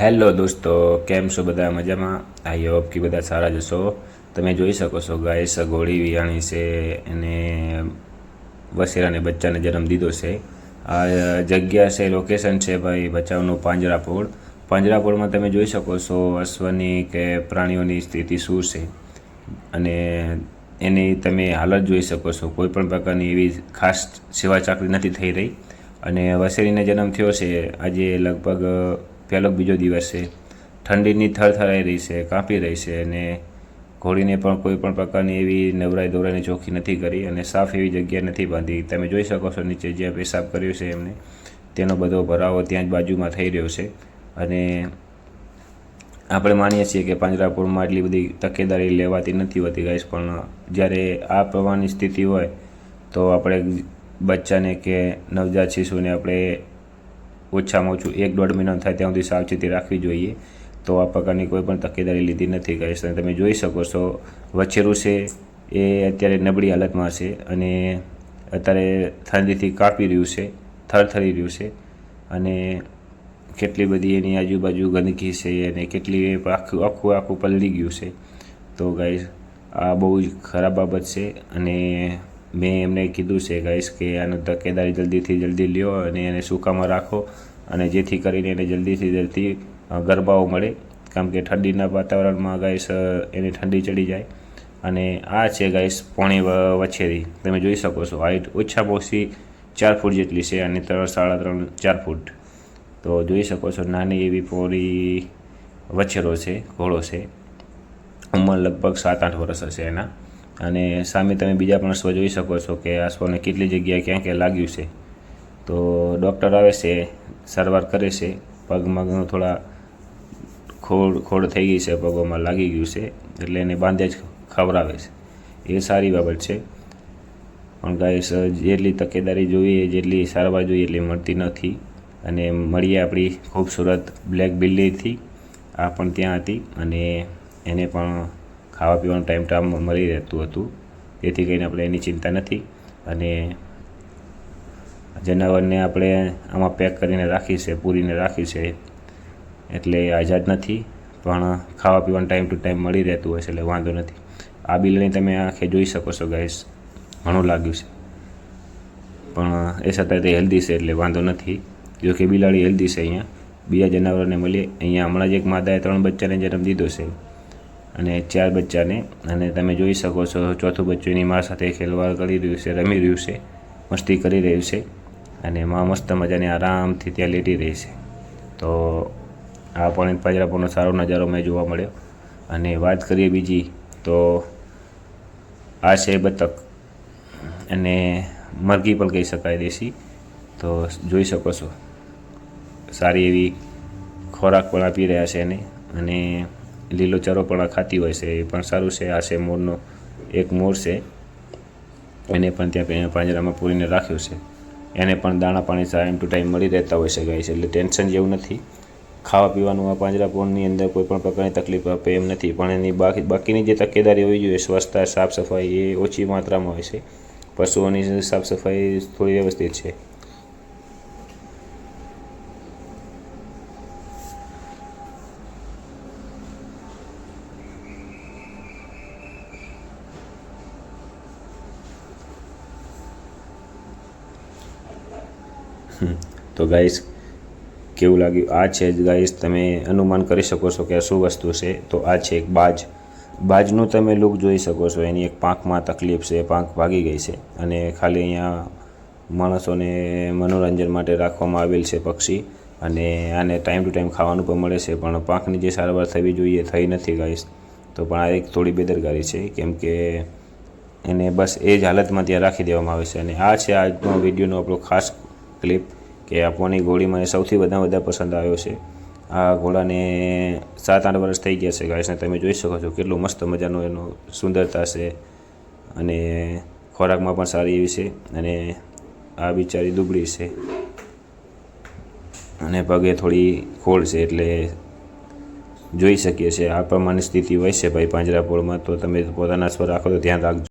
Hello દોસ્તો, કેમ છો બધા? મજામાં? આઈ હોપ કે બધા સારા જશો તમે જોઈ શકો છો ગાય ઘોડી વિયાણી છે એને વસેરાને બચ્ચાને જન્મ દીધો છે. આ જગ્યા છે લોકેશન છે ભાઈ, બચાવનું પાંજરાપોળ. પાંજરાપોળમાં તમે જોઈ શકો છો અશ્વની કે પ્રાણીઓની સ્થિતિ શું છે. અને એની તમે હાલત જોઈ શકો છો, કોઈ પણ પ્રકારની એવી ખાસ સેવા ચાકરી નથી થઈ રહી. અને વસેરીને જન્મ થયો છે આજે લગભગ પહેલો બીજો દિવસ છે. ઠંડીની થરથરાઈ રહી છે, કાંપી રહી છે અને ઘોડીને પણ કોઈ પણ પ્રકારની એવી નવરાઈ દોરાઈની ચોખ્ખી નથી કરી અને સાફ એવી જગ્યા નથી બાંધી. તમે જોઈ શકો છો નીચે જ્યાં પેશાબ કર્યો છે એમને, તેનો બધો ભરાવો ત્યાં જ બાજુમાં થઈ રહ્યો છે. અને આપણે માનીએ છીએ કે પાંજરાપોળમાં એટલી બધી તકેદારી લેવાતી નથી હોતી ગાઈશ પણ જ્યારે આ પ્રમાણની સ્થિતિ હોય તો આપણે બચ્ચાને કે નવજાત શિશુને આપણે ઓછામાં ઓછું એક દોઢ મહિનો થાય ત્યાં સુધી સાવચેતી રાખવી જોઈએ. તો આ પ્રકારની કોઈ પણ તકેદારી લીધી નથી ગાઈસ અને તમે જોઈ શકો છો, વછેરું છે એ અત્યારે નબળી હાલતમાં છે અને અત્યારે ઠંડીથી કાપી રહ્યું છે, થરથરી રહ્યું છે. અને કેટલી બધી એની આજુબાજુ ગંદકી છે અને કેટલી આખું આખું આખું પલળી ગયું છે. તો ગાઈઝ આ બહુ જ ખરાબ બાબત છે અને મેં એમને કીધું છે ગાઈસ કે આનો તકેદારી જલ્દીથી જલ્દી લ્યો અને એને સૂકામાં રાખો અને જેથી કરીને એને જલ્દીથી જલ્દી ગરબાઓ મળે. કારણ કે ઠંડીના વાતાવરણમાં ગાઈસ એની ઠંડી ચડી જાય. અને આ છે ગાઈસ પોણી વછેરી. તમે જોઈ શકો છો હાઈટ ઓછામાં ઓછી ચાર ફૂટ જેટલી છે અને ત્રણ, સાડા ત્રણ, ચાર ફૂટ. તો જોઈ શકો છો, નાની એવી પોળી વછેરો છે, ઘોડો છે. ઉંમર લગભગ સાત, આઠ વર્ષ હશે એના. અને સામે તમે બીજા પણ અશ્વ જોઈ શકો છો કે અશ્વને કેટલી જગ્યાએ ક્યાં ક્યાં લાગ્યું છે. તો ડૉક્ટર આવે છે, સારવાર કરે છે, પગમાં થોડા ખોડ ખોડ થઈ ગઈ છે, પગોમાં લાગી ગયું છે, એટલે એને બાંધ્યા જ ખવડાવે છે. એ સારી બાબત છે. પણ ગાઈસ, જેટલી તકેદારી જોઈએ જેટલી સારવાર જોઈએ એટલી મળતી નથી. અને મળીએ આપણી ખૂબસૂરત બ્લેક બિલ્લીથી. આ પણ ત્યાં હતી અને એને પણ ખાવા પીવાનું ટાઈમ ટાઈમ મળી રહેતું હતું. તેથી કરીને આપણે એની ચિંતા નથી. અને જનાવરને આપણે આમાં પેક કરીને રાખી છે, પૂરીને રાખી છે. એટલે આઝાદ નથી, પણ ખાવા પીવાનું ટાઈમ ટુ ટાઈમ મળી રહેતું હોય છે, એટલે વાંધો નથી. આ બિલની તમે આંખે જોઈ શકો છો ગાઈસ ઘણું લાગ્યું છે. પણ એ છતાં તે હેલ્ધી છે, એટલે વાંધો નથી. જો કે બિલાડી હેલ્ધી છે અહીંયા. બીજા જનાવરોને મળીએ. અહીંયા હમણાં જ એક માતાએ ત્રણ બચ્ચાને જન્મ દીધો છે. અને ચાર બચ્ચાને. અને તમે જોઈ શકો છો, ચોથું બચ્ચું એની મા સાથે ખેલવાડ કરી રહ્યું છે, રમી રહ્યું છે, મસ્તી કરી રહ્યું છે. અને મા મસ્ત મજાને આરામથી ત્યાં લેટી રહી છે. તો આ પણ પાંજરાપોળનો સારો નજારો મેં જોવા મળ્યો. અને વાત કરીએ બીજી, તો આ છે બતક. અને મરઘી પણ કહી શકાય દેશી. તો જોઈ શકો છો. સારી એવી ખોરાક પણ આપી રહ્યા છે એને. અને લીલો ચારો પણ ખાતી હોય છે, એ પણ સારું છે. આ છે મોરનો એક મોર છે. એને પણ ત્યાં પાંજરામાં પૂરીને રાખ્યું છે. એને પણ દાણા પાણી ટાઈમ ટુ ટાઈમ મળી રહેતા હોય છે ગાય છે, એટલે ટેન્શન જેવું નથી. ખાવા પીવાનું આ પાંજરાપોળની અંદર કોઈ પણ પ્રકારની તકલીફ આપે એમ નથી, પણ એની બાકી, બાકીની જે તકેદારી હોવી જોઈએ, સ્વચ્છતા, સાફ સફાઈ એ ઓછી માત્રામાં હોય છે. પશુઓની સાફ સફાઈ થોડી વ્યવસ્થિત છે. તો ગાઈસ કેવું લાગ્યું? આ છે જ ગાઈસ તમે અનુમાન કરી શકો છો કે આ શું વસ્તુ છે? તો આ છે એક બાજ. બાજનું તમે લુક જોઈ શકો છો. એની એક પાંખમાં તકલીફ છે, પાંખ ભાગી ગઈ છે. અને ખાલી અહીંયા માણસોને મનોરંજન માટે રાખવામાં આવેલ છે પક્ષી. અને આને ટાઈમ ટુ ટાઈમ ખાવાનું પણ મળે છે. પણ પાંખની જે સારવાર થવી જોઈએ, થઈ નથી ગાઈસ તો પણ આ એક થોડી બેદરકારી છે. કેમ કે એને બસ એ જ હાલતમાં ત્યાં રાખી દેવામાં આવે છે. અને આ છે આજનો વિડીયોનો આપણો ખાસ ક્લિપ કે આપવાની ઘોડી મને સૌથી વધારે બધા પસંદ આવ્યો છે. આ ઘોડાને સાત, આઠ વર્ષ થઈ ગયા છે ગાયસને તમે જોઈ શકો છો કેટલું મસ્ત મજાનો એનું સુંદરતા છે અને ખોરાકમાં પણ સારી એવી છે અને આ બિચારી દુબળી છે અને પગે થોડી ખોળ છે એટલે જોઈ શકીએ છીએ. આ પ્રમાણની સ્થિતિ હોય છે ભાઈ પાંજરાપોળમાં, તો તમે પોતાના સ્વર રાખો તો ધ્યાન રાખજો.